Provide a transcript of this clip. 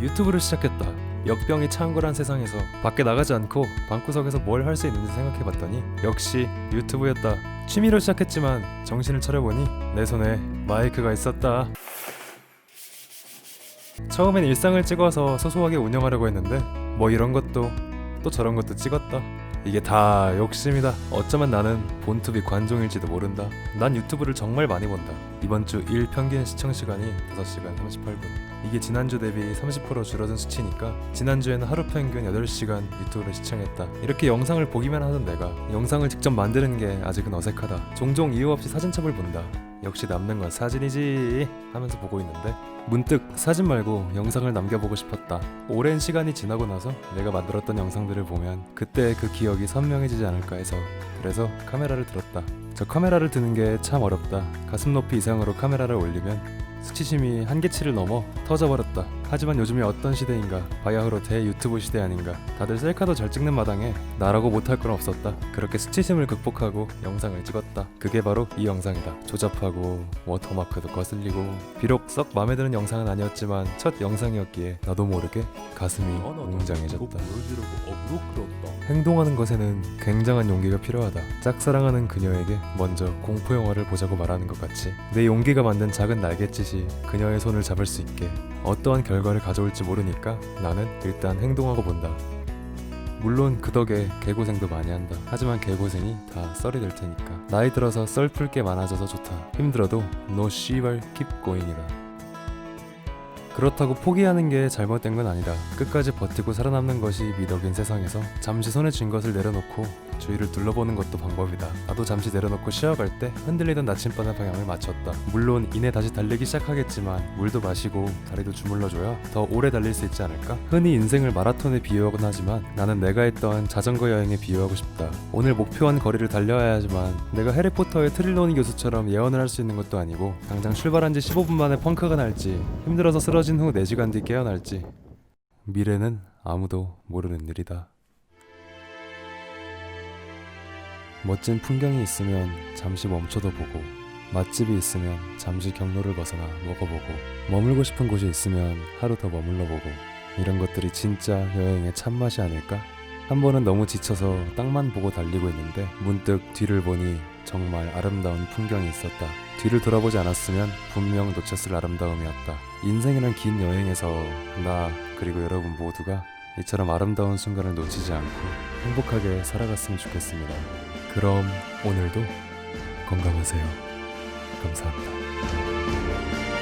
유튜브를 시작했다. 역병이 창궐한 세상에서 밖에 나가지 않고 방구석에서 뭘 할 수 있는지 생각해봤더니 역시 유튜브였다. 취미로 시작했지만 정신을 차려보니 내 손에 마이크가 있었다. 처음엔 일상을 찍어서 소소하게 운영하려고 했는데 뭐 이런 것도 또 저런 것도 찍었다. 이게 다 욕심이다. 어쩌면 나는 본투비 관종일지도 모른다. 난 유튜브를 정말 많이 본다. 이번 주 일 평균 시청 시간이 5시간 38분. 이게 지난주 대비 30% 줄어든 수치니까 지난주에는 하루 평균 8시간 유튜브를 시청했다. 이렇게 영상을 보기만 하던 내가 영상을 직접 만드는 게 아직은 어색하다. 종종 이유 없이 사진첩을 본다. 역시 남는 건 사진이지 하면서 보고 있는데 문득 사진 말고 영상을 남겨보고 싶었다. 오랜 시간이 지나고 나서 내가 만들었던 영상들을 보면 그때 그 기억이 선명해지지 않을까 해서 그래서 카메라를 들었다. 저 카메라를 드는 게 참 어렵다. 가슴 높이 이상으로 카메라를 올리면 수치심이 한계치를 넘어 터져버렸다. 하지만 요즘이 어떤 시대인가? 바야흐로 대 유튜브 시대 아닌가? 다들 셀카도 잘 찍는 마당에 나라고 못할 건 없었다. 그렇게 수치심을 극복하고 영상을 찍었다. 그게 바로 이 영상이다. 조잡하고 워터마크도 거슬리고 비록 썩 마음에 드는 영상은 아니었지만 첫 영상이었기에 나도 모르게 가슴이 웅장해졌다. 어그로 끌었다. 행동하는 것에는 굉장한 용기가 필요하다. 짝사랑하는 그녀에게 먼저 공포 영화를 보자고 말하는 것 같이 내 용기가 만든 작은 날갯짓이 그녀의 손을 잡을 수 있게 어떠한 결과를 가져올지 모르니까 나는 일단 행동하고 본다. 물론 그 덕에 개고생도 많이 한다. 하지만 개고생이 다 썰이 될 테니까. 나이 들어서 썰 풀 게 많아져서 좋다. 힘들어도 no 씨발 going이다. 그렇다고 포기하는 게 잘못된 건 아니다. 끝까지 버티고 살아남는 것이 미덕인 세상에서 잠시 손에 쥔 것을 내려놓고 주위를 둘러보는 것도 방법이다. 나도 잠시 내려놓고 쉬어갈 때 흔들리던 나침반의 방향을 맞췄다. 물론 이내 다시 달리기 시작하겠지만 물도 마시고 다리도 주물러줘야 더 오래 달릴 수 있지 않을까? 흔히 인생을 마라톤에 비유하곤 하지만 나는 내가 했던 자전거 여행에 비유하고 싶다. 오늘 목표한 거리를 달려야 하지만 내가 해리포터의 트릴로니 교수처럼 예언을 할 수 있는 것도 아니고 당장 출발한 지 15분 만에 펑크가 날지 힘들어서 쓰러진 후 4시간 뒤 깨어날지 미래는 아무도 모르는 일이다. 멋진 풍경이 있으면 잠시 멈춰도 보고 맛집이 있으면 잠시 경로를 벗어나 먹어보고 머물고 싶은 곳이 있으면 하루 더 머물러 보고 이런 것들이 진짜 여행의 참맛이 아닐까? 한 번은 너무 지쳐서 땅만 보고 달리고 있는데 문득 뒤를 보니 정말 아름다운 풍경이 있었다. 뒤를 돌아보지 않았으면 분명 놓쳤을 아름다움이었다. 인생이란 긴 여행에서 나 그리고 여러분 모두가 이처럼 아름다운 순간을 놓치지 않고 행복하게 살아갔으면 좋겠습니다. 그럼 오늘도 건강하세요. 감사합니다.